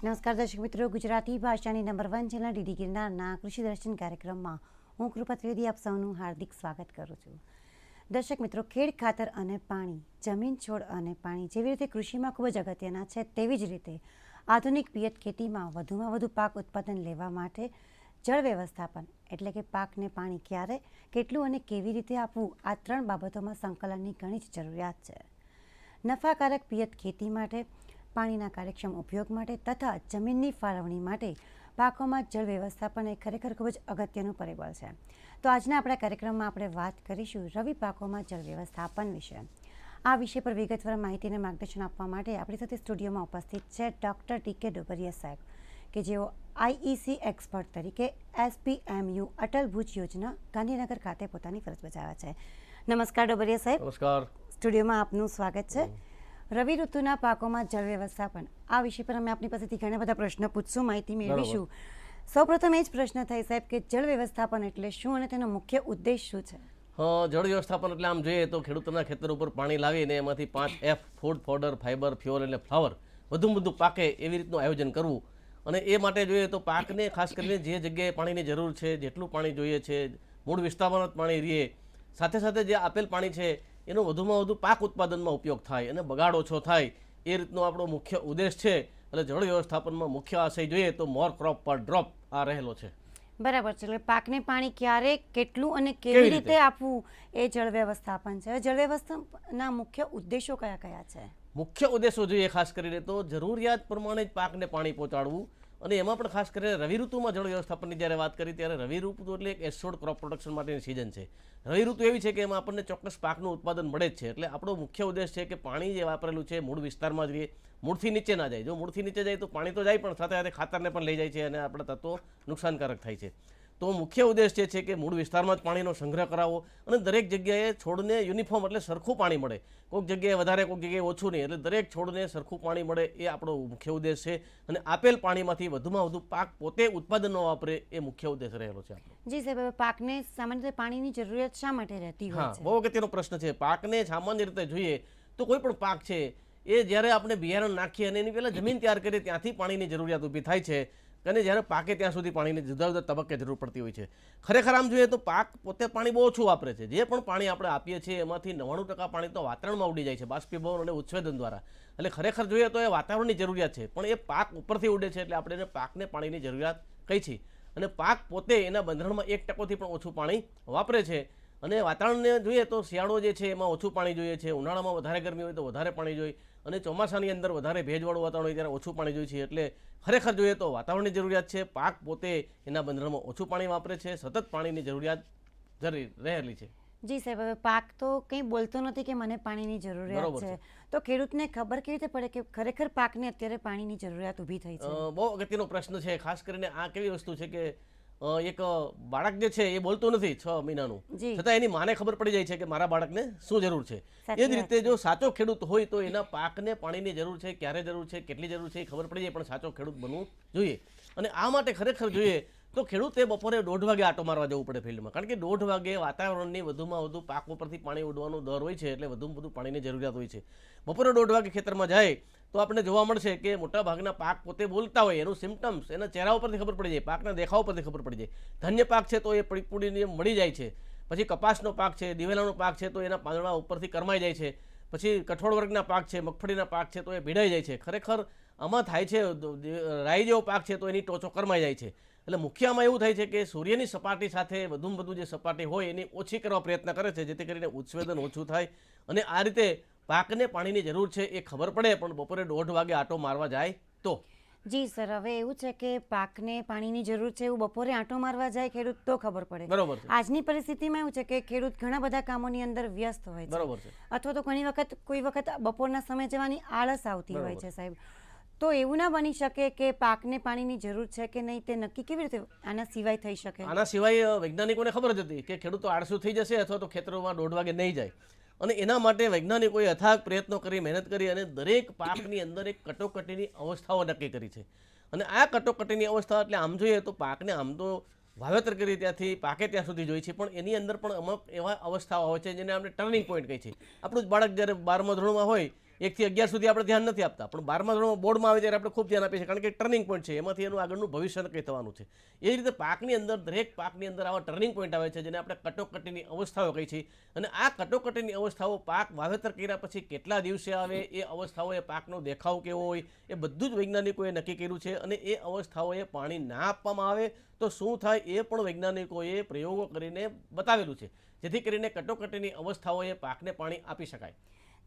નમસ્કાર દર્શક મિત્રો, ગુજરાતી ભાષાની નંબર વન ચેનલ ડીડી ગિરનારના કૃષિ દર્શન કાર્યક્રમમાં હું કૃપા ત્રિવેદી આપ સૌનું હાર્દિક સ્વાગત કરું છું. દર્શક મિત્રો, ખેડ, ખાતર અને પાણી, જમીન છોડ અને પાણી જેવી રીતે કૃષિમાં ખૂબ જ અગત્યના છે, તેવી જ રીતે આધુનિક પિયત ખેતીમાં વધુમાં વધુ પાક ઉત્પાદન લેવા માટે જળ વ્યવસ્થાપન એટલે કે પાકને પાણી ક્યારે, કેટલું અને કેવી રીતે આપવું, આ ત્રણ બાબતોમાં સંકલનની ઘણી જ જરૂરિયાત છે. નફાકારક પિયત ખેતી માટે પાણીના કાર્યક્ષમ ઉપયોગ માટે તથા જમીનની ફાળવણી માટે પાકોમાં જળ વ્યવસ્થાપન એ ખરેખર ખૂબ જ અગત્યનું પરિબળ છે. તો આજના આપણા કાર્યક્રમમાં આપણે વાત કરીશું રવિ પાકોમાં જળ વ્યવસ્થાપન વિશે. આ વિષય પર વિગતવાર માહિતી અને માર્ગદર્શન આપવા માટે આપણી સાથે સ્ટુડિયોમાં ઉપસ્થિત છે ડૉક્ટર ટી કે ડોબરિયા સાહેબ કે જેઓ આઈઈસી એક્સપર્ટ તરીકે એસપીએમયુ અટલ ભુજ યોજના ગાંધીનગર ખાતે પોતાની ફરજ બજાવે છે. નમસ્કાર ડોબરિયા સાહેબ. નમસ્કાર. સ્ટુડિયોમાં આપનું સ્વાગત છે. રવિ ઋતુના પાકોમાં જળ વ્યવસ્થાપન. આ વિષય પર અમે આપની પાસેથી ઘણા બધા પ્રશ્ન પૂછશું માહિતી મેળવીશું. સૌપ્રથમ એ જ પ્રશ્ન થાય સાહેબ કે જળ વ્યવસ્થાપન એટલે શું અને તેનો મુખ્ય ઉદ્દેશ શું છે? હા જળ વ્યવસ્થાપન એટલે આમ જોઈએ તો ખેડૂતોના ખેતર ઉપર પાણી લાવીને એમાંથી પાંચ F food fodder fibre fuel એટલે ફ્લાવર વધુ બધું પાકે એવી રીતનું આયોજન કરવું. અને એ માટે જોઈએ તો પાકને ખાસ કરીને જે જગ્યાએ પાણીની જરૂર છે જેટલું પાણી જોઈએ છે મૂળ વિસ્તારમાં જ પાણી રહીએ સાથે સાથે જે આપેલ પાણી છે એનો વધુમાં વધુ પાક ઉત્પાદનમાં ઉપયોગ થાય અને બગાડ ઓછો થાય એ રીતનો આપણો મુખ્ય ઉદ્દેશ છે. એટલે જળ વ્યવસ્થાપનમાં મુખ્ય આશય જોઈએ તો મોર ક્રોપ પર ડ્રોપ આ રહેલો છે. બરાબર છે. એટલે પાકને પાણી ક્યારે કેટલું અને કેવી? રીતે આપવું એ જળ વ્યવસ્થાપન છે. જળ વ્યવસ્થાપનના મુખ્ય ઉદ્દેશો કયા કયા છે? મુખ્ય ઉદ્દેશો જોઈએ ખાસ કરીને તો જરૂરિયાત પ્રમાણે જ પાકને પાણી પહોંચાડવું અને એમાં પણ ખાસ કરીને રવિ ઋતુમાં જળ વ્યવસ્થાપનની જ્યારે વાત કરી, ત્યારે રવિ ઋતુ એટલે એક એસોડ ક્રોપ પ્રોડક્શન માટેની સિઝન છે. રવિ ઋતુ એવી છે કે એમાં આપણને ચોક્કસ પાકનું ઉત્પાદન મળે જ છે. એટલે આપણો મુખ્ય ઉદ્દેશ છે કે પાણી જે વાપરેલું છે, મૂળ વિસ્તારમાં જ મૂળથી નીચે ના જાય. જો મૂળથી નીચે જાય તો પાણી તો જાય પણ સાથે સાથે ખાતરને પણ લઈ જાય છે અને આપણા તત્વો નુકસાનકારક થાય છે. તો મુખ્ય ઉદ્દેશ જે છે કે મૂળ વિસ્તારમાં જ પાણીનો સંગ્રહ કરાવવો અને દરેક જગ્યાએ છોડને યુનિફોર્મ એટલે સરખું પાણી મળે. કોઈક જગ્યાએ વધારે કોઈક જગ્યાએ ઓછું નહીં એટલે દરેક છોડને સરખું પાણી મળે એ આપણો મુખ્ય ઉદ્દેશ છે. અને આપેલ પાણીમાંથી વધુમાં વધુ પાક પોતે ઉત્પાદન ન વાપરે એ મુખ્ય ઉદ્દેશ રહેલો છે જી સાહેબ પાકને સામાન્ય રીતે પાણીની જરૂરિયાત શા માટે રહેતી હોય છે? બહુ અગત્યનો પ્રશ્ન છે. પાકને સામાન્ય રીતે જોઈએ તો કોઈ પણ પાક છે એ જ્યારે આપણે બિયારણ નાખીએ અને એની પહેલાં જમીન તૈયાર કરીએ ત્યાંથી પાણીની જરૂરિયાત ઊભી થાય છે. અને જ્યારે પાકે ત્યાં સુધી પાણીની જુદા જુદા તબક્કે જરૂર પડતી હોય છે. ખરેખર આમ જોઈએ તો પાક પોતે પાણી બહુ ઓછું વાપરે છે. જે પણ પાણી આપણે આપીએ છીએ એમાંથી નવ્વાણું ટકા પાણી તો વાતાવરણમાં ઉડી જાય છે, બાષ્પીભવન અને ઉચ્છેદન દ્વારા. એટલે ખરેખર જોઈએ તો એ વાતાવરણની જરૂરિયાત છે. પણ એ પાક ઉપરથી ઉડે છે એટલે આપણે એને પાકને પાણીની જરૂરિયાત કહી છે. અને પાક પોતે એના બંધારણમાં એક ટકોથી પણ ઓછું પાણી વાપરે છે. અને વાતાવરણને જોઈએ તો શિયાળો જે છે એમાં ઓછું પાણી જોઈએ છે, ઉનાળામાં વધારે ગરમી હોય તો વધારે પાણી જોઈએ. અને ચોમાસાની અંદર વધારે ભેજવાળું વાતાવરણ હોય ત્યારે ઓછું પાણી જોઈએ છે. એટલે ખરેખર જોઈએ તો વાતાવરણની જરૂરિયાત છે. પાક પોતે એના બંધારણમાં ઓછું પાણી વાપરે છે. સતત પાણીની જરૂરિયાત જરૂરી રહેલી છે. જી સાહેબ હવે પાક તો કંઈ બોલતો નથી કે મને પાણીની જરૂરિયાત છે. તો ખેડૂતને ખબર કેવી રીતે પડે કે ખરેખર પાકને અત્યારે પાણીની જરૂરિયાત ઊભી થઈ છે? બહુ અગત્યનો પ્રશ્ન છે. ખાસ કરીને આ કેવી વસ્તુ છે કે એક બાળક જે છે એ બોલતું નથી છ મહિનાનું. છતાં એની માને ખબર પડી જાય છે કે મારા બાળકને શું જરૂર છે. એ જ રીતે જો સાચો ખેડૂત હોય તો એના પાકને પાણીની જરૂર છે ક્યારે જરૂર છે કેટલી જરૂર છે એ ખબર પડી જાય પણ સાચો ખેડૂત બનવું જોઈએ. અને આ માટે ખરેખર જોઈએ તો ખેડૂતે બપોરે દોઢ વાગે આટો મારવા જવું પડે ફિલ્ડમાં. કારણ કે દોઢ વાગે વાતાવરણની વધુમાં વધુ પાક ઉપરથી પાણી ઉડવાનો દર હોય છે એટલે વધુમાં વધુ પાણીની જરૂરિયાત હોય છે. બપોરે દોઢ વાગે ખેતરમાં જાય તો આપણે જોવા મળશે કે મોટા ભાગના પાક પોતે બોલતા હોય, એનું સિમ્ટમ્સ એના ચહેરા ઉપરથી ખબર પડી જાય, પાકના દેખાવ પરથી ખબર પડી જાય. ધન્ય પાક છે તો એ પડીપુડીને મળી જાય છે. પછી કપાસનો પાક છે, દિવેલાનો પાક છે તો એના પાંદડા ઉપરથી કરમાઈ જાય છે. પછી કઠોળ વર્ગના પાક છે, મગફળીના પાક છે તો એ ભીડાઈ જાય છે. ખરેખર આમાં થાય છે રાઈ જેવો પાક છે તો એની ટોચો કરમાઈ જાય છે. એટલે મુખ્ય આમાં એવું થાય છે કે સૂર્યની સપાટી સાથે વધુમાં વધુ જે સપાટી હોય એની ઓછી કરવા પ્રયત્ન કરે છે, જેથી કરીને ઉચ્છેદન ઓછું થાય. અને આ રીતે પાકને પાણીની જરૂર છે એ ખબર પડે પણ બપોરે દોઢ વાગે આટો મારવા જાય તો? જી સર હવે એવું છે કે પાકને પાણીની જરૂર છે એવું બપોરે આંટો મારવા જાય ખેડૂત તો ખબર પડે. બરોબર આજની પરિસ્થિતિમાં એવું છે કે ખેડૂત ઘણા બધા કામોની અંદર વ્યસ્ત હોય છે. બરોબર છે. અથવા તો ઘણી વખત કોઈ વખત બપોરના સમય જવાની આળસ આવતી હોય છે સાહેબ. તો એવું ના બની શકે કે પાકને પાણીની જરૂર છે કે નહીં તે નક્કી કેવી રીતે આના સિવાય થઈ શકે? આના સિવાય વૈજ્ઞાનિકોને ખબર જ હતી કે ખેડૂતો આળસુ થઈ જશે અથવા તો ખેતરોમાં દોઢ વાગે નહીં જાય. અને એના માટે વૈજ્ઞાનિકોએ અથાગ પ્રયત્નો કરી, મહેનત કરી અને દરેક પાકની અંદર એક કટોકટીની અવસ્થાઓ નક્કી કરી છે. અને આ કટોકટીની અવસ્થા એટલે આમ જોઈએ તો પાકને આમ તો વાવેતર કરી ત્યાંથી પાકે ત્યાં સુધી જોઈ છે, પણ એની અંદર પણ અમુક એવા અવસ્થાઓ હોય છે જેને આપણે ટર્નિંગ પોઈન્ટ કહે છે. આપણું જ બાળક જ્યારે બારમા ધોરણમાં હોય એકથી અગિયાર સુધી આપણે ધ્યાન નથી આપતા. પણ બારમા ધોરણમાં બોર્ડમાં આવે ત્યારે આપણે ખૂબ ધ્યાન આપીએ છીએ. કારણ કે ટર્નિંગ પોઈન્ટ છે. એમાંથી એનું આગળનું ભવિષ્ય નક્કી થવાનું છે. એ રીતે પાકની અંદર, દરેક પાકની અંદર આવા ટર્નિંગ પોઈન્ટ આવે છે જેને આપણે કટોકટીની અવસ્થાઓ કહી છીએ. અને આ કટોકટીની અવસ્થાઓ પાક વાવેતર કર્યા પછી કેટલા દિવસે આવે, એ અવસ્થાઓ એ પાકનો દેખાવ કેવો હોય, એ બધું જ વૈજ્ઞાનિકોએ નક્કી કર્યું છે. અને એ અવસ્થાઓએ પાણી ના આપવામાં આવે તો શું થાય એ પણ વૈજ્ઞાનિકોએ પ્રયોગો કરીને બતાવેલું છે. જેથી કરીને કટોકટીની અવસ્થાઓએ પાકને પાણી આપી શકાય.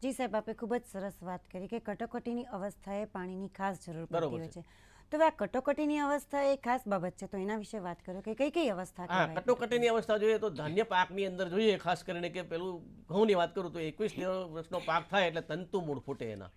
જી સાહેબ આપે ખૂબ જ સરસ વાત કરી કે કટોકટીની અવસ્થાએ પાણીની ખાસ જરૂર પડતી હોય છે. તો આ કટોકટીની અવસ્થા એ ખાસ બાબત છે તો એના વિશે વાત કરો કે કઈ કઈ અવસ્થા હા કટોકટીની અવસ્થા જોઈએ તો ધાન્ય પાકની અંદર જોઈએ ખાસ કરીને કે પેલું ઘઉંની વાત કરું તો એકવીસ વર્ષનો પાક થાય એટલે તંતુ મૂળ ફૂટે એના.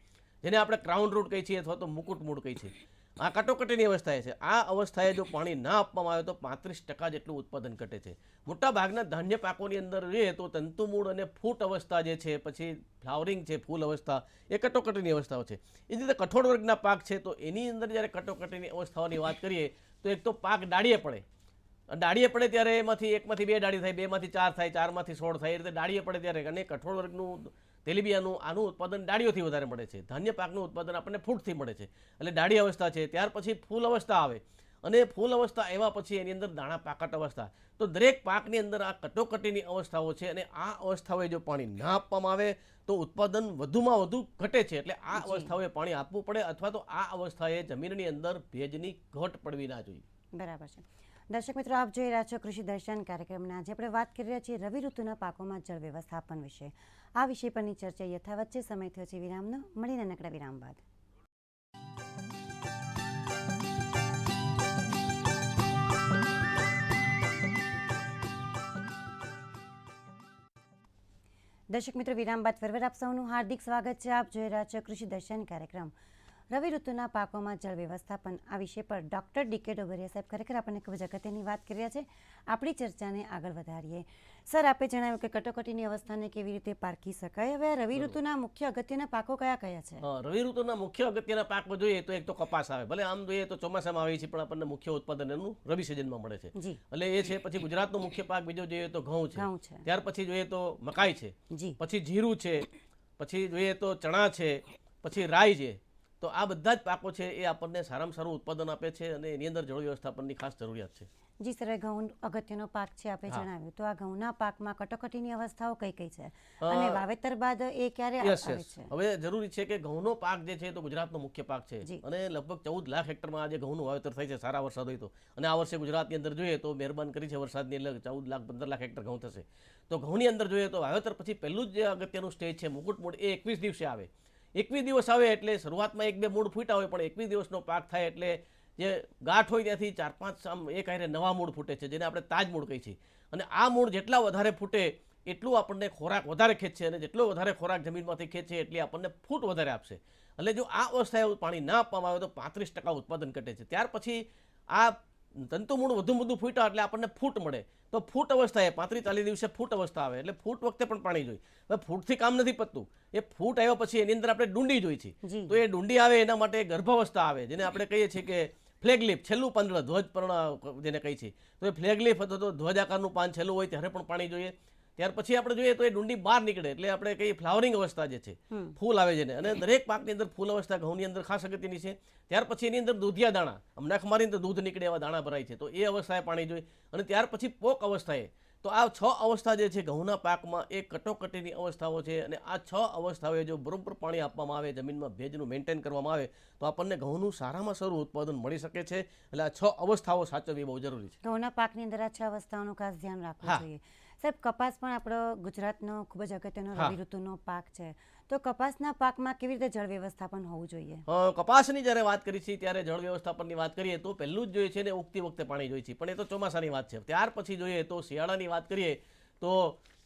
જેને આપણે ક્રાઉન રૂટ કહીએ છીએ અથવા તો મુકુટ મૂળ કહીએ છીએ. આ કટોકટીની અવસ્થાએ છે. આ અવસ્થાએ જો પાણી ના આપવામાં આવે તો પાંત્રીસ ટકા જેટલું ઉત્પાદન ઘટે છે. મોટા ભાગના ધાન્ય પાકોની અંદર જોઈએ તો તંતુમૂળ અને ફૂટ અવસ્થા જે છે, પછી ફ્લાવરિંગ છે, ફૂલ અવસ્થા, એ કટોકટીની અવસ્થાઓ છે. એ જ રીતે કઠોળ વર્ગના પાક છે, તો એની અંદર જ્યારે કટોકટીની અવસ્થાઓની વાત કરીએ, તો એક તો પાક ડાળીએ પડે. ડાળીએ પડે ત્યારે એમાંથી એકમાંથી બે ડાળી થાય, બેમાંથી ચાર થાય, ચારમાંથી સોળ થાય, એ રીતે ડાળીએ પડે ત્યારે. અને કઠોળ વર્ગનું તેલીબિયાનું આનું ઉત્પાદન ડાળીઓથી વધારે મળે છે. ધાન્ય પાકનું ઉત્પાદન આપણને ફૂટથી મળે છે. એટલે ડાળી અવસ્થા છે ત્યાર પછી ફૂલ અવસ્થા આવે. અને ફૂલ અવસ્થા એવા પછી એની અંદર દાણા પાકટ અવસ્થા. તો દરેક પાકની અંદર આ કટોકટીની અવસ્થાઓ છે અને આ અવસ્થાઓએ જો પાણી ના આપવામાં આવે તો ઉત્પાદન વધુમાં વધુ ઘટે છે. એટલે આ અવસ્થાઓએ પાણી આપવું પડે અથવા તો આ અવસ્થાએ જમીનની અંદર ભેજની ઘટ પડવી ના જોઈએ. બરાબર છે. દર્શક મિત્રો આપ જોઈ રહ્યા છો કૃષિ દર્શન કાર્યક્રમના. આજે આપણે વાત કરી રહ્યા છીએ રવિ ઋતુના પાકોમાં જળ વ્યવસ્થાપન વિશે. આ વિષય પરની ચર્ચા યથાવત છે. સમય થયો છે વિરામનો. મળીને નકડા વિરામ બાદ. દર્શક મિત્રો, વિરામ બાદ ફરવર આપ સૌનું હાર્દિક સ્વાગત છે. આપ જોઈ રહ્યા છો કૃષિ દર્શન કાર્યક્રમ. રવિ ઋતુના પાકોમાં જળ વ્યવસ્થાપન આ વિષય પર ડૉક્ટર ડીકે ડોબરિયા સાહેબ ખરેખર આપણને ખૂબ જ અગત્યની વાત કરી રહ્યા છે. આપણી ચર્ચાને આગળ વધારીએ. સર આપે જણાવ્યું કે કટોકટીની અવસ્થાને કેવી રીતે પારખી શકાય? હવે રવિ ઋતુના મુખ્ય અગત્યના પાકો કયા કયા છે? રવિ ઋતુના મુખ્ય અગત્યના પાકો જોઈએ તો એક તો કપાસ આવે. ભલે આમ જોઈએ તો ચોમાસામાં આવે છે પણ આપણને મુખ્ય ઉત્પાદન એનું રવિ સિઝનમાં મળે છે. એટલે એ છે પછી ગુજરાતનો મુખ્ય પાક બીજો જોઈએ તો ઘઉં છે. છે. ત્યાર પછી જોઈએ તો મકાઈ છે. જી. પછી જીરું છે. પછી જોઈએ તો ચણા છે. પછી રાઈ છે. તો આ બધા જ પાકો છે એ આપણને સારામાં સારું ઉત્પાદન આપે છે અને એની અંદર જળ વ્યવસ્થાપનની ખાસ જરૂરિયાત છે. જી સર ઘઉં અગત્યનો પાક છે આપે જણાવ્યું. તો આ ઘઉંના પાકમાં કટોકટીની અવસ્થાઓ કઈ કઈ છે? અને વાવેતર બાદ એ ક્યારે આવે છે? હવે જરૂરી છે કે ઘઉંનો પાક જે છે તો ગુજરાતનો મુખ્ય પાક છે. અને લગભગ ચૌદ લાખ હેક્ટરમાં આજે ઘઉંનું વાવેતર થાય છે સારા વરસાદ હોય તો. અને આ વર્ષે ગુજરાતની અંદર જોઈએ તો મહેરબાન કરી છે વરસાદની એટલે ચૌદ લાખ પંદર લાખ હેક્ટર ઘઉં થશે. તો ઘઉંની અંદર જોઈએ તો વાવેતર પછી પહેલું જ જે અગત્યનું સ્ટેજ છે મુકુટ મૂળ એ એકવીસ દિવસે આવે. એકવીસ દિવસ આવે એટલે શરૂઆતમાં એક બે મૂળ ફૂટ્યા હોય, પણ એકવીસ દિવસનો પાક થાય એટલે જે ગાંઠ હોય ત્યાંથી ચાર પાંચ, આમ એક હારે નવા મૂળ ફૂટે છે, જેને આપણે તાજ મૂળ કહીએ છીએ. અને આ મૂળ જેટલા વધારે ફૂટે, એટલું આપણને ખોરાક વધારે ખેંચશે અને જેટલો વધારે ખોરાક જમીનમાંથી ખેંચે એટલી આપણને ફૂટ વધારે આપશે. એટલે જો આ અવસ્થાએ પાણી ના આપવામાં આવે તો પાંત્રીસ ટકા ઉત્પાદન ઘટે છે. ત્યાર પછી આ તંતુમૂળ વધુ વધુ ફૂટ્યા એટલે આપણને ફૂટ મળે. તો ફૂટ અવસ્થાએ પાંત્રીસ ચાલીસ દિવસે ફૂટ અવસ્થા આવે એટલે ફૂટ વખતે પણ પાણી જોઈએ. હવે ફૂટથી કામ નથી પતતું. એ ફૂટ આવ્યા પછી એની અંદર આપણે ડુંડી જોઈ છે તો એ ડુંડી આવે એના માટે ગર્ભાવસ્થા આવે જેને આપણે કહીએ છીએ કે ફ્લેગલીફ છેલ્લું પાંદડું ધ્વજ પર્ણ જેને કહીએ છીએ. તો એ ફ્લેગ લીફ અથવા તો ધ્વજ આકારનું પાન છેલ્લું હોય ત્યારે પણ પાણી જોઈએ. ત્યાર પછી આપણે જોઈએ તો એ ડુંડી બહાર નીકળે એટલે આપણે કઈ ફ્લાવરિંગ અવસ્થા જે છે ફૂલ આવે છે અને દરેક પાકની અંદર ફૂલ અવસ્થા ઘઉંની અંદર ખાસ અગત્યની છે. ત્યાર પછી એની અંદર દૂધિયા દાણા. હમણાં ખમારી અંદર દૂધ નીકળે એવા દાણા ભરાય છે. તો એ અવસ્થાએ પાણી જોઈએ. અને ત્યાર પછી પોક અવસ્થાએ. તો આ છ અવસ્થા જે છે ઘઉંના પાકમાં એ કટોકટીની અવસ્થાઓ છે. અને આ છ અવસ્થાઓએ જો બરોબર પાણી આપવામાં આવે જમીનમાં ભેજનું મેન્ટેન કરવામાં આવે તો આપણને ઘઉંનું સારામાં સારું ઉત્પાદન મળી શકે છે. એટલે આ છ અવસ્થાઓ સાચવવી બહુ જરૂરી છે. ઘઉંના પાકની અંદર આ છ અવસ્થાઓનું ખાસ ધ્યાન રાખવું. જોઈએ. સાહેબ કપાસ પણ આપણો ગુજરાતનો ખૂબ જ અગત્યનો રવિ ઋતુનો પાક છે. તો કપાસના પાકમાં કેવી રીતે જળ વ્યવસ્થાપન હોવું જોઈએ? કપાસની જ્યારે વાત કરી છે ત્યારે જળ વ્યવસ્થાપનની વાત કરીએ તો પહેલું જ જોઈએ છે ને ઉગતી વખતે પાણી જોઈએ છે. પણ એ તો ચોમાસાની વાત છે. ત્યાર પછી જોઈએ તો શિયાળાની વાત કરીએ તો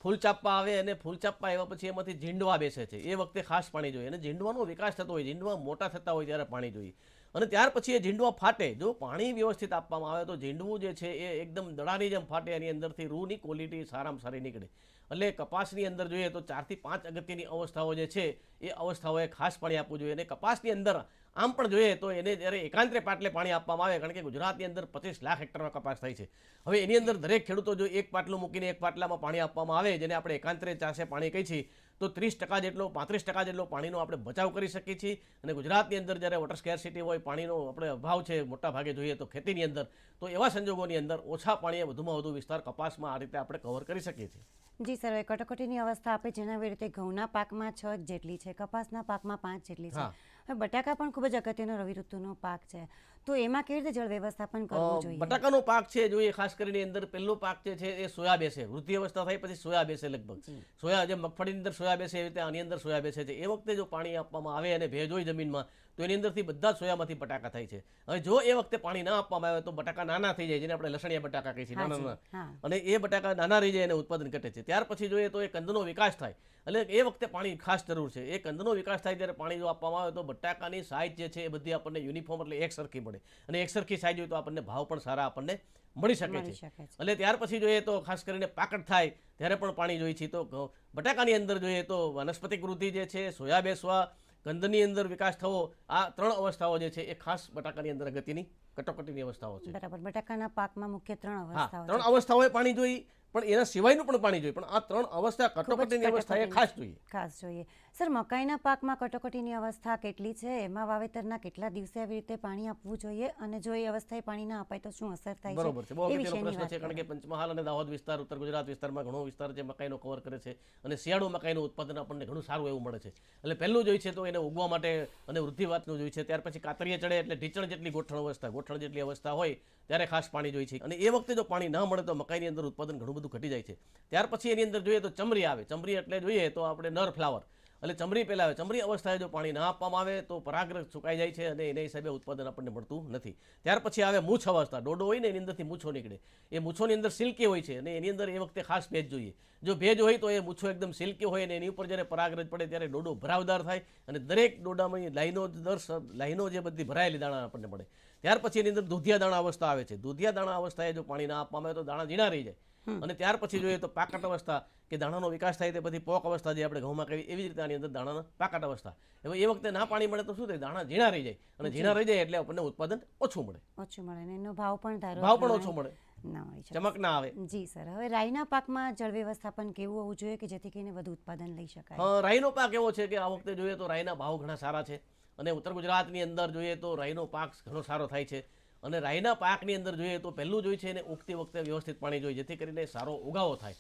ફૂલચાપા આવે અને ફૂલચાપા આવ્યા પછી એમાંથી ઝીંડવા બેસે છે. એ વખતે ખાસ પાણી જોઈએ. અને ઝીંડવાનો વિકાસ થતો હોય ઝીંડવા મોટા થતા હોય ત્યારે પાણી જોઈએ. અને ત્યાર પછી એ ઝીંડવા ફાટે. જો પાણી વ્યવસ્થિત આપવામાં આવે તો ઝીંડવું જે છે એ એકદમ દડાની જેમ ફાટે, એની અંદરથી રૂની ક્વોલિટી સારામાં સારી નીકળે. એટલે કપાસની અંદર જોઈએ તો ચારથી પાંચ અગત્યની અવસ્થાઓ જે છે એ અવસ્થાઓએ ખાસ પાણી આપવું જોઈએ. અને કપાસની અંદર આમ પણ જોઈએ તો એને જ્યારે એકાંતરે પાટલે પાણી આપવામાં આવે, કારણ કે ગુજરાતની અંદર પચીસ લાખ હેક્ટરમાં કપાસ થાય છે. હવે એની અંદર દરેક ખેડૂતો જો એક પાટલું મૂકીને એક પાટલામાં પાણી આપવામાં આવે, જેને આપણે એકાંતરે ચાસે પાણી કહી છીએ તો ત્રીસ ટકા જેટલો પાંત્રીસ ટકા જેટલો પાણીનો આપણે બચાવ કરી શકીએ છીએ. અને ગુજરાતની અંદર જ્યારે વોટર સ્કેરસિટી હોય પાણીનો આપણે અભાવ છે મોટા ભાગે જોઈએ તો ખેતીની અંદર તો એવા સંજોગોની અંદર ઓછા પાણીએ વધુમાં વધુ વિસ્તાર કપાસમાં આ રીતે આપણે કવર કરી શકીએ છીએ. જી સર કટોકટીની અવસ્થા આપણે જણાવી રીતે ઘઉંના પાકમાં છ જેટલી છે કપાસના પાકમાં પાંચ જેટલી છે. હવે બટાકા પણ ખૂબ જ અગત્યનો રવિ ઋતુનો પાક છે. તો એમાં કેવી રીતે જળ વ્યવસ્થાપન કરવું જોઈએ? બટાકાનો પાક છે જોઈએ ખાસ કરીને અંદર પહેલો પાક જે છે એ સોયા બેસે. વૃદ્ધિ અવસ્થા થાય પછી સોયા બેસે લગભગ. સોયા જે મગફળીની અંદર સોયા બેસે એવી રીતે આની અંદર સોયા બેસે છે. એ વખતે જો પાણી આપવામાં આવે અને ભેજ હોય જમીનમાં તો એની અંદરથી બધા સોયામાંથી બટાકા થાય છે. હવે જો એ વખતે પાણી ના આપવામાં આવે તો બટાકા નાના થઈ જાય જેને આપણે લસણિયા બટાકા કહીએ છીએ નાના અને એ બટાકા નાના રહી જાય અને ઉત્પાદન ઘટે છે. ત્યાર પછી જોઈએ તો એ કંદનો વિકાસ થાય. એટલે એ વખતે પાણી ખાસ જરૂર છે. એ કંદનો વિકાસ થાય ત્યારે પાણી જો આપવામાં આવે તો બટાકાની સાઇઝ જે છે એ બધી આપણને યુનિફોર્મ એટલે એક સરખી મળે. અને એક સરખી સાઇઝ હોય તો આપણને ભાવ પણ સારા આપણને મળી શકે છે. એટલે ત્યાર પછી જોઈએ તો ખાસ કરીને પાકડ થાય ત્યારે પણ પાણી જોઈએ છે તો બટાકાની અંદર જોઈએ તો વનસ્પતિક વૃદ્ધિ જે છે સોયા બેસવા કંદની અંદર વિકાસ થવો આ ત્રણ અવસ્થાઓ જે છે એ ખાસ બટાકાની અંદર અગત્યની કટોકટીની અવસ્થાઓ છે. બરાબર બટાકાના પાકમાં મુખ્ય ત્રણ અવસ્થાઓ ત્રણ અવસ્થાઓએ પાણી જોઈ પણ એના સિવાયનું પણ પાણી જોઈએ પણ આ ત્રણ અવસ્થા કટોકટીની અવસ્થા એ ખાસ જોઈએ. ખાસ જોઈએ. સર મકાઈના પાકમાં કટોકટીની અવસ્થા કેટલી છે? એમાં વાવેતરના કેટલા દિવસે આવી રીતે પાણી આપવું જોઈએ? અને જો એ અવસ્થાએ પાણી ના અપાય તો શું અસર થાય બરોબર છે. બહુ અગત્યનો પ્રશ્ન છે કારણ કે. પંચમહાલ અને દાહોદ વિસ્તાર ઉત્તર ગુજરાત વિસ્તારમાં ઘણો વિસ્તાર જે મકાઈનો કવર કરે છે અને શિયાળુ મકાઈનું ઉત્પાદન આપણને ઘણું સારું એવું મળે છે. એટલે પહેલું જોઈએ છે તો એને ઉગવા માટે અને વૃદ્ધિ વાતનું જોઈએ છે. ત્યાર પછી કાતરીએ ચડે એટલે ઢીચણ જેટલી ગોઠણ અવસ્થા ગોઠણ જેટલી અવસ્થા હોય ત્યારે ખાસ પાણી જોઈએ છે. અને એ વખતે જો પાણી ના મળે તો મકાઈની અંદર ઉત્પાદન ઘણું બધું ઘટી જાય છે. ત્યાર પછી એની અંદર જોઈએ તો ચમરી આવે. ચમરી એટલે જોઈએ તો આપણે નર ફ્લાવર. એટલે ચમરી પહેલાં આવે. ચમરી અવસ્થાએ જો પાણી ના આપવામાં આવે તો પરાગરજ સુકાઈ જાય છે અને એના હિસાબે ઉત્પાદન આપણને મળતું નથી. ત્યાર પછી આવે મૂછ અવસ્થા. ડોડો હોય ને એની અંદરથી મૂછો નીકળે. એ મૂછોની અંદર સિલ્કી હોય છે અને એની અંદર એ વખતે ખાસ ભેજ જોઈએ. જો ભેજ હોય તો એ મૂછો એકદમ સિલ્કી હોય અને એની ઉપર જ્યારે પરાગરજ પડે ત્યારે ડોડો ભરાવદાર થાય અને દરેક ડોડામાં લાઈનો દર લાઈનો જે બધી ભરાયેલી દાણા આપણને મળે. ત્યાર પછી એની અંદર દૂધિયા દાણા અવસ્થા આવે છે. દૂધિયા દાણા અવસ્થાએ જો પાણી ના આપવામાં આવે તો દાણા ઝીણા રહી જાય. અને ત્યાર પછી જોઈએ તો પાકટ અવસ્થા કે દાણાનો વિકાસ થાય તે પછી પોક અવસ્થા જે આપણે ઘઉંમાં કહીએ એવી જ રીતે આની અંદર દાણાના પાકટ અવસ્થા. હવે એ વખતે ના પાણી મળે તો શું થાય? દાણા ઝીણા રહી જાય. અને ઝીણા રહી જાય એટલે આપણને ઉત્પાદન ઓછું મળે. ઓછું મળે ને એનો ભાવ પણ ધારો ભાવ પણ ઓછો મળે. ના મળી શકે. ચમક ના આવે. જી સર. હવે રાઈના પાકમાં જળ વ્યવસ્થાપન કેવું હોવું જોઈએ કે જેથી કરીને વધુ ઉત્પાદન લઈ શકાય? રાઈનો પાક એવો છે કે આ વખતે જોઈએ તો રાઈના ભાવ ઘણા સારા છે. અને ઉત્તર ગુજરાતની અંદર જોઈએ તો રાઈનો પાક ઘણો સારો થાય છે. અને રાઈના પાકની અંદર જોઈએ તો પહેલું જોઈએ છે એને ઉગતી વખતે વ્યવસ્થિત પાણી જોઈએ, જેથી કરીને સારો ઉગાવો થાય.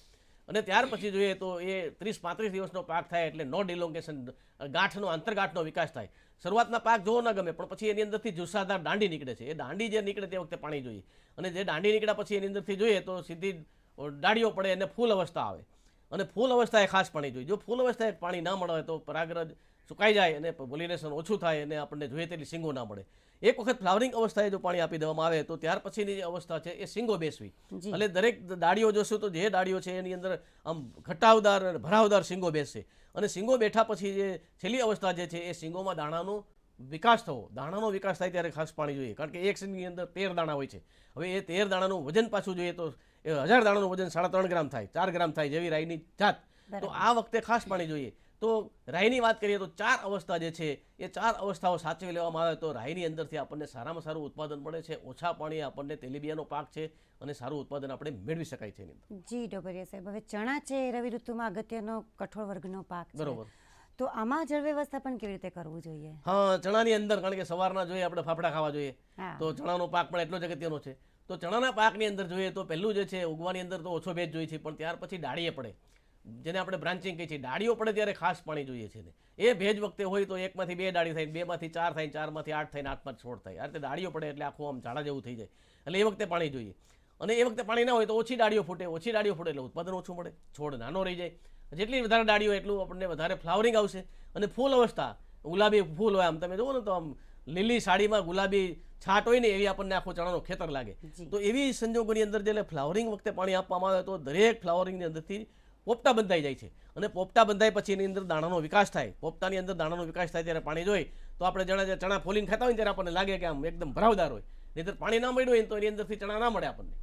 અને ત્યાર પછી જોઈએ તો એ ત્રીસ પાંત્રીસ દિવસનો પાક થાય એટલે નો ડિલોંગેશન, ગાંઠનો, આંતરગાંઠનો વિકાસ થાય. શરૂઆતના પાક જોવો ન ગમે, પણ પછી એની અંદરથી જુસ્સાદાર દાંડી નીકળે છે. એ દાંડી જે નીકળે તે વખતે પાણી જોઈએ. અને જે દાંડી નીકળ્યા પછી એની અંદરથી જોઈએ તો સીધી ડાળીઓ પડે અને ફૂલ અવસ્થા આવે. અને ફૂલ અવસ્થાએ ખાસ પાણી જોઈએ. જો ફૂલ અવસ્થાએ પાણી ના મળે તો પરાગરજ સુકાઈ જાય અને પોલિનેશન ઓછું થાય અને આપણને જોઈએ તેટલી સિંગો ના મળે. એક વખત ફ્લાવરિંગ અવસ્થાએ જો પાણી આપી દેવામાં આવે તો ત્યાર પછીની જે અવસ્થા છે એ સિંગો બેસવી. એટલે દરેક ડાળીઓ જોશું તો જે ડાળીઓ છે એની અંદર આમ ઘટાવદાર અને ભરાવદાર સિંગો બેસશે અને સિંગો બેઠા પછી જે છેલ્લી અવસ્થા જે છે એ સિંગોમાં દાણાનો વિકાસ થવો. દાણાનો વિકાસ થાય ત્યારે ખાસ પાણી જોઈએ. કારણ કે એક સિંગની અંદર તેર દાણા હોય છે. હવે એ તેર દાણાનું વજન પાછું જોઈએ તો એ હજાર દાણાનું વજન સાડા ત્રણ ગ્રામ થાય ચાર ગ્રામ થાય જેવી રાઈની જાત. તો આ વખતે ખાસ પાણી જોઈએ. તો રાઈની વાત કરીએ તો ચાર અવસ્થા જે છે એ ચાર અવસ્થાઓ સાચવી લેવામાં આવે તો રાઈની અંદરથી આપણને સારામાં સારું ઉત્પાદન મળે છે ઓછા પાણીએ આપણને તેલીબિયાનો પાક છે અને સારું ઉત્પાદન આપણે મેળવી શકાય છે જી ડોબરિયા સાહેબ. હવે ચણા છે રવિ ઋતુમાં અગત્યનો કઠોળ વર્ગનો પાક છે. બરોબર. તો આમાં જળ વ્યવસ્થાપન કેવી રીતે કરવું જોઈએ? હા ચણાની અંદર કારણ કે સવારના જોઈએ આપણે ફાફડા ખાવા જોઈએ તો ચણાનો પાક પણ એટલો જ અગત્યનો છે. તો ચણાના પાકની અંદર જોઈએ તો પહેલું જે છે ઉગવાની અંદર તો ઓછો ભેજ જોઈએ છે પણ ત્યાર પછી ડાળીએ પડે. જેને આપણે બ્રાન્ચિંગ કહીએ છીએ. ડાળીઓ પડે ત્યારે ખાસ પાણી જોઈએ છે એ ભેજ વખતે હોય તો એકમાંથી બે ડાળી થાય બેમાંથી ચાર થાય ચારમાંથી આઠ થાય ને આઠમાંથી છોડ થાય. આ રીતે ડાળીઓ પડે એટલે આખું આમ ઝાડા જેવું થઈ જાય. એટલે એ વખતે પાણી જોઈએ. અને એ વખતે પાણી ના હોય તો ઓછી ડાળીઓ ફૂટે. ઓછી ડાળીઓ ફૂટે એટલે ઉત્પાદન ઓછું મળે. છોડ નાનો રહી જાય. જેટલી વધારે ડાળીઓ એટલું આપણને વધારે ફ્લાવરિંગ આવશે. અને ફૂલ અવસ્થા ગુલાબી ફૂલ હોય આમ. તમે જુઓ ને તો આમ લીલી સાડીમાં ગુલાબી છાટ હોય ને એવી આપણને આખો ચણાનો ખેતર લાગે. તો એવી સંજોગોની અંદર જે ફ્લાવરિંગ વખતે પાણી આપવામાં આવે તો દરેક ફ્લાવરિંગની અંદરથી પોપટા બંધાઈ જાય છે. અને પોપટા બંધાય પછી એની અંદર દાણાનો વિકાસ થાય. પોપટાની અંદર દાણાનો વિકાસ થાય ત્યારે પાણી જોઈએ તો આપણે જણા ચણા ફોલીને ખાતા હોય ત્યારે આપણને લાગે કે આમ એકદમ ભરાવદાર હોય. નહીંતર પાણી ના મળ્યું હોય તો એની અંદરથી ચણા ના મળે આપણને.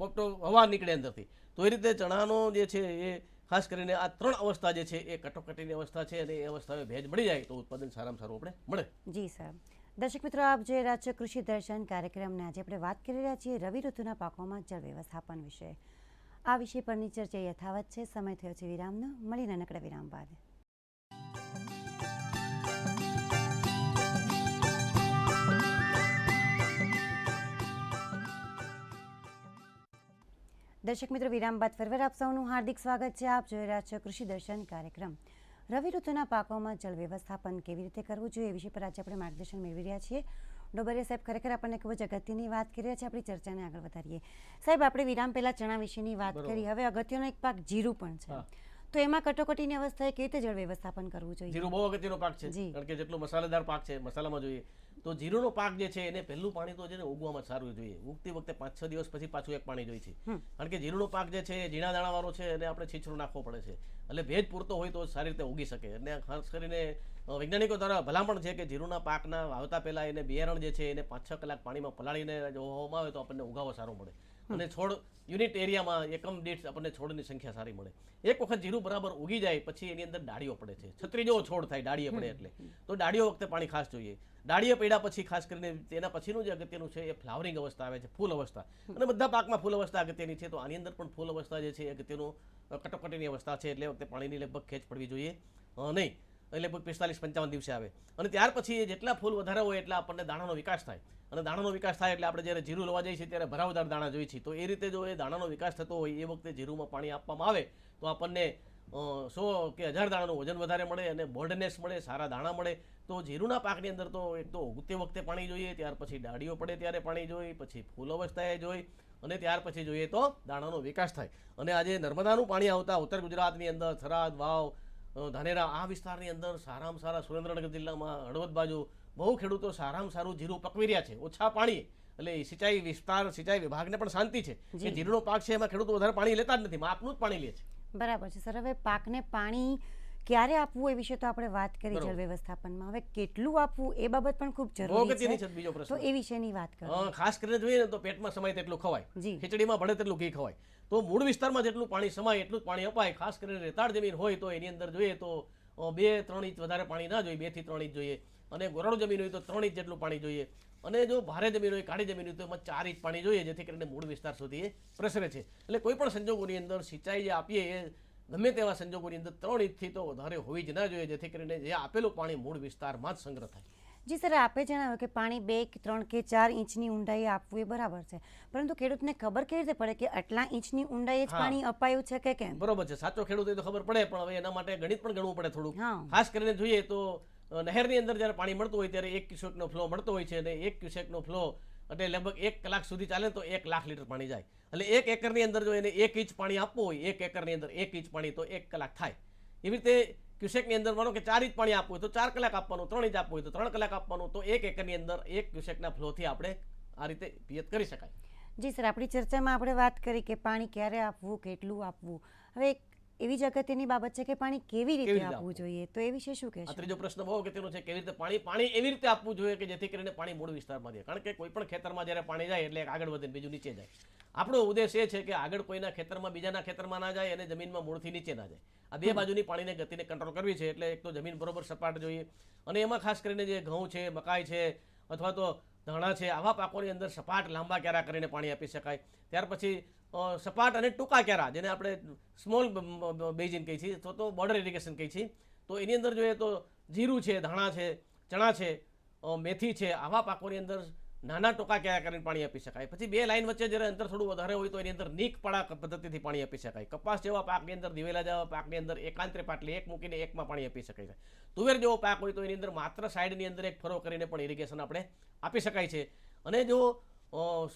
પોપટો હવા નીકળે અંદરથી. તો એ રીતે ચણાનો જે છે એ ખાસ કરીને આ ત્રણ અવસ્થા જે છે એ કટોકટીની અવસ્થા છે અને એ અવસ્થામાં ભેજ મળી જાય તો ઉત્પાદન સારામાં સારું આપણે મળે. જી સર દર્શક મિત્રો, આપ જે રાજ્ય કૃષિ દર્શન કાર્યક્રમને આજે આપણે વાત કરી રહ્યા છીએ રવિ ઋતુના પાકોમાં જળ વ્યવસ્થાપન વિશે. આ વિષય પરની ચર્ચા યથાવત છે. સમય થયો છે વિરામનો. મળી નાનકડા વિરામ બાદ. દર્શક મિત્રો, વિરામ બાદ ફરવર આપ સૌનું હાર્દિક સ્વાગત છે. આપ જોઈ રહ્યા છો કૃષિ દર્શન કાર્યક્રમ. રવિ ઋતુના પાકોમાં જળ વ્યવસ્થાપન કેવી રીતે કરવું જોઈએ એ વિષય પર આજે આપણે માર્ગદર્શન મેળવી રહ્યા છીએ. ડોબરિયા સાહેબ ખરેખર આપણને ખૂબ જ અગત્યની વાત કરી રહ્યા છે. આપણી ચર્ચાને આગળ વધારીએ. સાહેબ આપણે વિરામ પહેલા ચણા વિશેની વાત કરી. હવે અગત્યનો એક પાક જીરું પણ છે. તો એમાં કટોકટીની અવસ્થાએ કેવી રીતે જળ વ્યવસ્થાપન કરવું જોઈએ. જીરું બહુ અગત્યનો પાક છે કારણ કે જેટલો મસાલેદાર પાક છે મસાલામાં જોઈએ તો જીરુનો પાક જે છે એને પહેલું પાણી તો છે ને ઉગવામાં સારું જોઈએ. ઉગતી વખતે પાંચ છ દિવસ પછી પાછું એક પાણી જોઈએ છે. કારણ કે જીરુનો પાક જે છે એ ઝીણા દાણાવાળો છે અને આપણે છીછરો નાખવો પડે છે. એટલે ભેજ પૂરતો હોય તો સારી રીતે ઉગી શકે. અને ખાસ કરીને વૈજ્ઞાનિકો દ્વારા ભલામણ છે કે જીરુંના પાકના વાવતા પહેલા એને બિયારણ જે છે એને પાંચ છ કલાક પાણીમાં પલાળીને જો આવે તો આપણને ઉગાવો સારો મળે. અને છોડ યુનિટ એરિયામાં એકમ દીઠ આપણને છોડની સંખ્યા સારી મળે. એક વખત જીરું બરાબર ઉગી જાય પછી એની અંદર ડાળીઓ પડે છે. છત્રી જેવો છોડ થાય ડાળીએ પડે એટલે. તો ડાળીઓ વખતે પાણી ખાસ જોઈએ. ડાળીએ પડ્યા પછી ખાસ કરીને તેના પછીનું જે અગત્યનું છે એ ફ્લાવરિંગ અવસ્થા આવે છે ફૂલ અવસ્થા. અને બધા પાકમાં ફૂલ અવસ્થા અગત્યની છે તો આની અંદર પણ ફૂલ અવસ્થા જે છે એ અગત્યનું કટોકટીની અવસ્થા છે એટલે વખતે પાણીની લગભગ ખેંચ પડવી જોઈએ. નહીં. એ લગભગ પિસ્તાલીસ પંચાવન દિવસે આવે. અને ત્યાર પછી જેટલા ફૂલ વધારે હોય એટલા આપણને દાણાનો વિકાસ થાય. અને દાણાનો વિકાસ થાય એટલે આપણે જ્યારે જીરું લેવા જઈએ છીએ ત્યારે ભરાવદાર દાણા જોઈએ છીએ. તો એ રીતે જો એ દાણાનો વિકાસ થતો હોય એ વખતે જીરુમાં પાણી આપવામાં આવે, તો આપણને સો કે હજાર દાણાનું વજન વધારે મળે અને બોલ્ડનેસ મળે, સારા દાણા મળે. તો જીરુના પાકની અંદર તો એક તો ઉગતે વખતે પાણી જોઈએ, ત્યાર પછી ડાળીઓ પડે ત્યારે પાણી જોઈએ પછી ફૂલ અવસ્થાએ જોઈ, અને ત્યાર પછી જોઈએ તો દાણાનો વિકાસ થાય. અને આજે નર્મદાનું પાણી આવતા ઉત્તર ગુજરાતની અંદર થરાદ, વાવ ધાનેરા આ વિસ્તારની અંદર સારામાં સારા સુરેન્દ્રનગર જિલ્લામાં હળવદ બાજુ બહુ ખેડૂતો સારામાં સારું જીરું પકવી રહ્યા છે ઓછા પાણી એટલે સિંચાઈ વિસ્તાર સિંચાઈ વિભાગને પણ શાંતિ છે કે જીરુનો પાક છે એમાં ખેડૂતો વધારે પાણી લેતા જ નથી માપનું જ પાણી લે છે. બરાબર છે સર હવે પાકને પાણી ક્યારે આપવું એ વિશે તો આપણે વાત કરી. જળ વ્યવસ્થાપનમાં. હવે કેટલું આપવું એ બાબત પણ ખૂબ જરૂરી છે. તો એ વિશેની વાત કરો. ખાસ કરીને જોઈએ ને તો પેટમાં સમય તેટલું ખવાય. ખીચડીમાં ભળે તેટલું ઘી ખવાય. તો મૂળ વિસ્તારમાં જેટલું પાણી સમાય, એટલું જ પાણી અપાય. ખાસ કરીને રેતાળ જમીન હોય તો એની અંદર જોઈએ તો બે ત્રણ ઇંચ વધારે પાણી ના જોઈએ બેથી ત્રણ ઇંચ જોઈએ. અને ગોરાળુ જમીન હોય તો ત્રણ ઇંચ જેટલું પાણી જોઈએ. અને જો ભારે જમીન હોય, કાળી જમીન હોય તો એમાં ચાર ઇંચ પાણી જોઈએ, જેથી કરીને મૂળ વિસ્તાર સુધી એ પ્રસરે છે. એટલે કોઈ પણ સંજોગોની અંદર સિંચાઈ જે આપીએ, એ ગમે તેવા સંજોગોની અંદર ત્રણ ઇંચથી તો વધારે હોવી જ ના જોઈએ, જેથી કરીને જે આપેલું પાણી મૂળ વિસ્તારમાં જ સંગ્રહ થાય. જી સર આપે જણાવ્યું કે પાણી બે કે ત્રણ કે ચાર ઇંચની ઊંડાઈએ આપવું એ બરાબર છે. પરંતુ ખેડૂતને ખબર કેવી રીતે પડે કે આટલા ઇંચની ઊંડાઈએ જ પાણી અપાયું છે કે કેમ? બરોબર છે. સાચો ખેડૂત એ તો ખબર પડે પણ હવે એના માટે ગણિત પણ ગણવું પડે થોડું ખાસ કરીને જોઈએ તો નહેરની અંદર જ્યારે પાણી મળતું હોય ત્યારે એક ક્યુસેકનો ફ્લો મળતો હોય છે અને એક ક્યુસેકનો ફ્લો એટલે લગભગ એક કલાક સુધી ચાલે તો એક લાખ લીટર પાણી જાય. એટલે એક એકરની અંદર જો એને એક ઇંચ પાણી આપવું હોય એક એકરની અંદર એક ઇંચ પાણી તો એક કલાક થાય. એવી રીતે ક્યુસેકની અંદર માનો કે ચાર ઇંચ પાણી આપવું હોય તો ચાર કલાક આપવાનું ત્રણ ઇંચ આપવું હોય તો ત્રણ કલાક આપવાનું તો એક એકરની અંદર એક ક્યુસેકના ફ્લોથી આપણે આ રીતે પિયત કરી શકાય. જી સર આપણી ચર્ચામાં આપણે વાત કરી કે પાણી ક્યારે આપવું કેટલું આપવું. હવે એક એવી જ અગત્યની બાબત છે કે પાણી કેવી રીતે આપવું? જોઈએ? તો એ વિશે શું કે કહેશો ત્રીજો પ્રશ્ન બહુ અગત્યનો છે કેવી રીતે પાણી પાણી એવી રીતે આપવું જોઈએ કે જેથી કરીને પાણી મૂળ વિસ્તારમાં જાય કારણ કે કોઈ પણ ખેતરમાં જ્યારે પાણી જાય એટલે એક આગળ વધે બીજું નીચે જાય. આપણો ઉદ્દેશ એ છે કે આગળ કોઈના ખેતરમાં બીજાના ખેતરમાં ના જાય અને જમીનમાં મૂળથી નીચે ના જાય. આ બે બાજુની પાણીને ગતિને કંટ્રોલ કરવી છે એટલે એક તો જમીન બરોબર સપાટ જોઈએ અને એમાં ખાસ કરીને જે ઘઉં છે મકાઈ છે અથવા તો ધાણા છે આવા પાકોની અંદર સપાટ લાંબા ક્યારા કરીને પાણી આપી શકાય. ત્યાર પછી સપાટ અને ટૂંકા ક્યારા જેને આપણે સ્મોલ બેઝિન કહીએ છીએ અથવા તો બોર્ડર ઇરિગેશન કહીએ છીએ. તો એની અંદર જોઈએ તો જીરું છે ધાણા છે ચણા છે મેથી છે આવા પાકોની અંદર નાના ટોકા ક્યાં કરીને પાણી આપી શકાય? પછી બે લાઈન વચ્ચે જ્યારે અંતર થોડું વધારે હોય તો એની અંદર નીક પડા પદ્ધતિથી પાણી આપી શકાય. કપાસ જેવા પાકની અંદર, દિવેલા જેવા પાકની અંદર એકાંતરે પાટલી એક મૂકીને એકમાં પાણી આપી શકાય છે. તુવેર જેવો પાક હોય તો એની અંદર માત્ર સાઈડની અંદર એક ફરો કરીને પણ ઇરિગેશન આપણે આપી શકાય છે. અને જો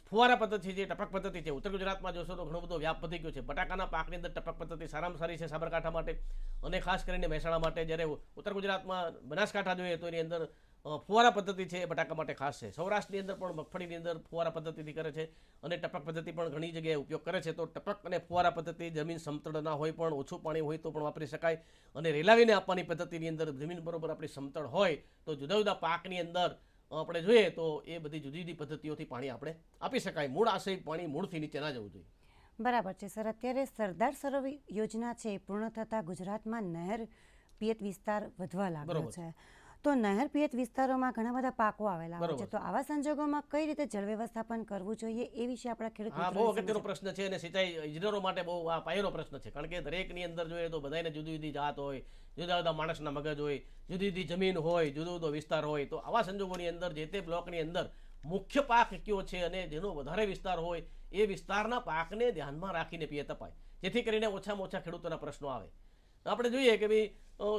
ફુવારા પદ્ધતિ છે, ટપક પદ્ધતિ છે, ઉત્તર ગુજરાતમાં જોશો તો ઘણો બધો વ્યાપ વધી ગયો છે. બટાકાના પાકની અંદર ટપક પદ્ધતિ સારામાં સારી છે સાબરકાંઠા માટે અને ખાસ કરીને મહેસાણા માટે. જ્યારે ઉત્તર ગુજરાતમાં બનાસકાંઠા જોઈએ તો એની અંદર ફુવારા પદ્ધતિ છે એ બટાકા માટે ખાસ છે. સૌરાષ્ટ્રની અંદર પણ મગફળીની અંદર ફુવારા પદ્ધતિથી કરે છે અને ટપક પદ્ધતિ પણ ઘણી જગ્યાએ ઉપયોગ કરે છે. તો ટપક અને ફુવારા પદ્ધતિ જમીન સમતળ ના હોય પણ ઓછું પાણી હોય તો પણ વાપરી શકાય અને રેલાવીને આપવાની પદ્ધતિની અંદર જમીન બરોબર આપણી સમતળ હોય તો જુદા જુદા પાકની અંદર આપણે જોઈએ તો એ બધી જુદી જુદી પદ્ધતિઓથી પાણી આપણે આપી શકાય. મૂળ આશય પાણી મૂળથી નીચે ના જવું જોઈએ. બરાબર છે સર. અત્યારે સરદાર સરોવર યોજના છે પૂર્ણ થતાં ગુજરાતમાં નહેર પિયત વિસ્તાર વધવા લાગ્યો. છે. તો નહેર પિયત વિસ્તારોમાં ઘણા બધા પાકો આવેલા હોય છે. તો આવા સંજોગોમાં કઈ રીતે જળ વ્યવસ્થાપન કરવું જોઈએ એ વિશે આપણા ખેડૂત બહુ અગત્યનો પ્રશ્ન છે અને સિંચાઈ ઇજનેરો માટે બહુ આ પાયાનો પ્રશ્ન છે. કારણ કે દરેકની અંદર જોઈએ તો બધાને જુદી જુદી જાત હોય જુદા જુદા માણસના મગજ હોય જુદી જુદી જમીન હોય જુદો જુદો વિસ્તાર હોય. તો આવા સંજોગોની અંદર જે તે બ્લોકની અંદર મુખ્ય પાક કયો છે અને જેનો વધારે વિસ્તાર હોય એ વિસ્તારના પાકને ધ્યાનમાં રાખીને પિયત અપાય જેથી કરીને ઓછામાં ઓછા ખેડૂતોના પ્રશ્નો આવે. આપણે જોઈએ કે ભાઈ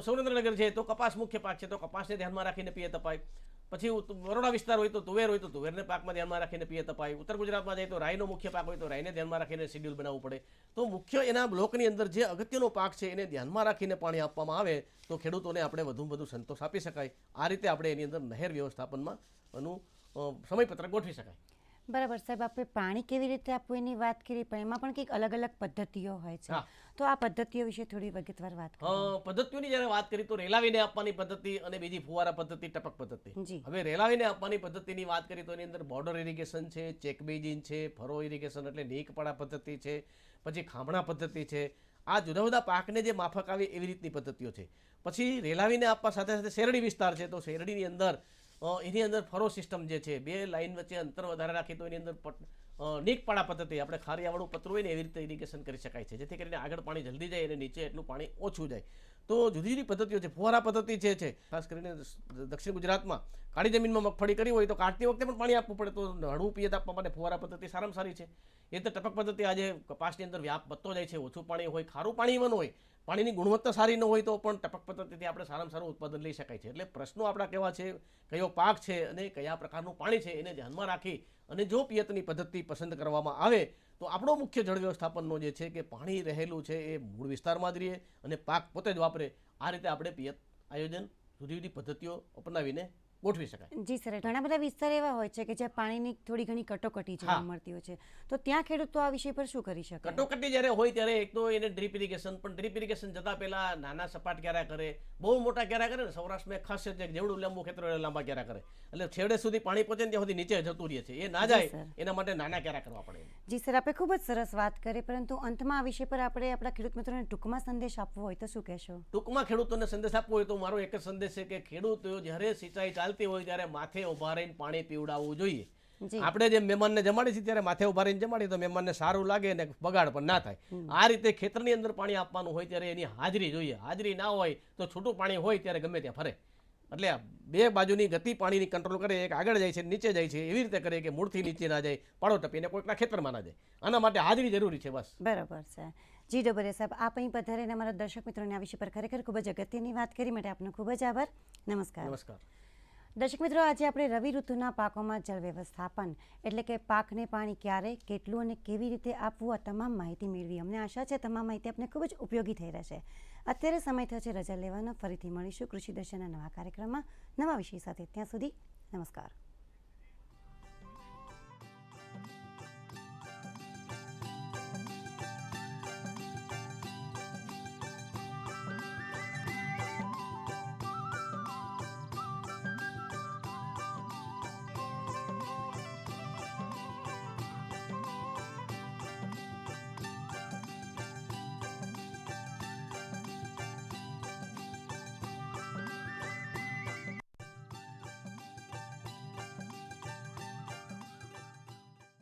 સુરેન્દ્રનગર છે તો કપાસ મુખ્ય પાક છે, તો કપાસને ધ્યાનમાં રાખીને પિયત અપાય. પછી વરોડા વિસ્તાર હોય તો તુવેર હોય તો તુવેરને પાકમાં ધ્યાનમાં રાખીને પિયત અપાય. ઉત્તર ગુજરાતમાં જાય તો રાઈનો મુખ્ય પાક હોય તો રાઈને ધ્યાનમાં રાખીને શેડ્યુલ બનાવવું પડે. તો મુખ્ય એના બ્લોકની અંદર જે અગત્યનો પાક છે એને ધ્યાનમાં રાખીને પાણી આપવામાં આવે, તો ખેડૂતોને આપણે વધુમાં વધુ સંતોષ આપી શકાય. આ રીતે આપણે એની અંદર નહેર વ્યવસ્થાપનમાં એનું સમયપત્ર ગોઠવી શકાય. બરાબર સાહેબ આપણે પાણી કેવી રીતે આપવું એની વાત કરી પણ એમાં પણ કંઈક અલગ અલગ પદ્ધતિઓ હોય છે. તો આ પદ્ધતિઓ વિશે થોડી વિગતવાર વાત કરો. પદ્ધતિઓની જ્યારે વાત કરી તો રેલાવીને આપવાની પદ્ધતિ અને બીજી ફુવારા પદ્ધતિ ટપક પદ્ધતિ. હવે રેલાવીને આપવાની પદ્ધતિની વાત કરી તો એની અંદર બોર્ડર ઇરિગેશન છે ચેક બેઝિન છે ફરો ઇરિગેશન એટલે નીકપાડા પદ્ધતિ છે પછી ખામણા પદ્ધતિ છે. આ જુદા જુદા પાકને જે માફક આવે એવી રીતની પદ્ધતિઓ છે. પછી રેલાવીને આપવા સાથે સાથે શેરડી વિસ્તાર છે તો શેરડીની અંદર એની અંદર ફરો સિસ્ટમ જે છે, બે લાઇન વચ્ચે અંતર વધારે રાખી તો એની અંદર નીકપાળા પદ્ધતિ. આપણે ખારિયાવાળું પતરું હોય ને એવી રીતે ઇરિગેશન કરી શકાય છે. જેથી કરીને આગળ પાણી જલ્દી જાય અને નીચે એટલું પાણી ઓછું જાય. તો જુદી જુદી પદ્ધતિઓ છે. ફુવારા પદ્ધતિ છે, ખાસ કરીને દક્ષિણ ગુજરાતમાં કાળી જમીનમાં મગફળી કરી હોય તો કાઢતી વખતે પણ પાણી આપવું પડે. તો હળવું પિયત આપવા માટે ફુવારા પદ્ધતિ સારામાં સારી છે. એ તો ટપક પદ્ધતિ આજે કપાસની અંદર વ્યાપ વધતો જાય છે. ઓછું પાણી હોય, ખારું પાણી પણ હોય, પાણીની ગુણવત્તા સારી ન હોય તો પણ ટપક પદ્ધતિથી આપણે સારામાં સારું ઉત્પાદન લઈ શકાય છે. એટલે પ્રશ્નો આપણા કેવા છે, કયો પાક છે અને કયા પ્રકારનું પાણી છે એને ધ્યાનમાં રાખી અને જો પિયતની પદ્ધતિ પસંદ કરવામાં આવે તો આપણો મુખ્ય જળ વ્યવસ્થાપનનો જે છે કે પાણી રહેલું છે એ મૂળ વિસ્તારમાં જ રહે અને પાક પોતે જ વાપરે. આ રીતે આપણે પિયત આયોજન, જુદી જુદી પદ્ધતિઓ અપનાવીને ગોઠવી શકાય. જી સર ઘણા બધા વિસ્તાર એવા હોય છે કે જ્યાં પાણીની થોડી ઘણી કટોકટી જોવા મળતી હોય છે. તો ત્યાં ખેડૂતો આ વિષય પર શું કરી શકે? કટોકટી જ્યારે હોય ત્યારે એક તો એને ડ્રીપ ઇરિગેશન પણ ડ્રીપ ઇરિગેશન જતા પહેલા નાના સપાટ ક્યારા કરે બહુ મોટા ક્યારા કરે ને સૌરાષ્ટ્રમાં ખાસ છે જેવડું લાંબુ ખેતર લાંબા ક્યારા કરે. એટલે છેડે સુધી પાણી પહોંચે ત્યાં સુધી નીચે જતું રહે છે. એ ના જાય એના માટે નાના ક્યારા કરવા પડે જી સર આપણે ખૂબ જ સરસ વાત કરી પરંતુ અંતમાં આ વિષય પર આપણે આપણા ખેડૂત મિત્રોને ટૂંકમાં સંદેશ આપવો હોય તો શું કહેશો? ટૂંકમાં ખેડૂતોને સંદેશ આપવો હોય તો મારો એક જ સંદેશ છે કે ખેડૂતો જ્યારે સિંચાઈ ચાલતી હોય ત્યારે માથે ઊભા રહીને પાણી પીવડાવવું જોઈએ. આપણે જે મહેમાનને જમાડી છીએ ત્યારે માથે ઊભા રહીને જમાડીએ તો મહેમાનને સારું લાગે અને બગાડ પણ ના થાય. આ રીતે ખેતરની અંદર પાણી આપવાનું હોય ત્યારે એની હાજરી જોઈએ. હાજરી ના હોય તો છૂટું પાણી હોય ત્યારે ગમે ત્યાં ફરે. એટલે બે બાજુની ગતિ પાણીની કંટ્રોલ કરે એક આગળ જાય છે નીચે જાય છે એવી રીતે કરે કે મૂળથી નીચે ના જાય પાડો ટપીને કોઈકના ખેતરમાં ના જાય. આના માટે હાજરી જરૂરી છે બસ. બરાબર છે. જી ડોબરે સાહેબ આપ અહીં પધારીને અમારા દર્શક મિત્રોને આ વિષય પર ખરેખર ખૂબ જ અગત્યની વાત કરી. માટે આપનો ખૂબ જ આભાર. નમસ્કાર. નમસ્કાર. દર્શક મિત્રો, આજે આપણે રવિ ઋતુના પાકોમાં જળ વ્યવસ્થાપન એટલે કે પાકને પાણી ક્યારે, કેટલું અને કેવી રીતે આપવું, આ તમામ માહિતી મેળવી. અમને આશા છે, તમામ માહિતી આપને ખૂબ જ ઉપયોગી થઈ રહેશે. અત્યારે સમય થયો છે રજા લેવાનો. ફરીથી મળીશું કૃષિ દર્શનના નવા કાર્યક્રમમાં નવા વિષય સાથે. ત્યાં સુધી નમસ્કાર.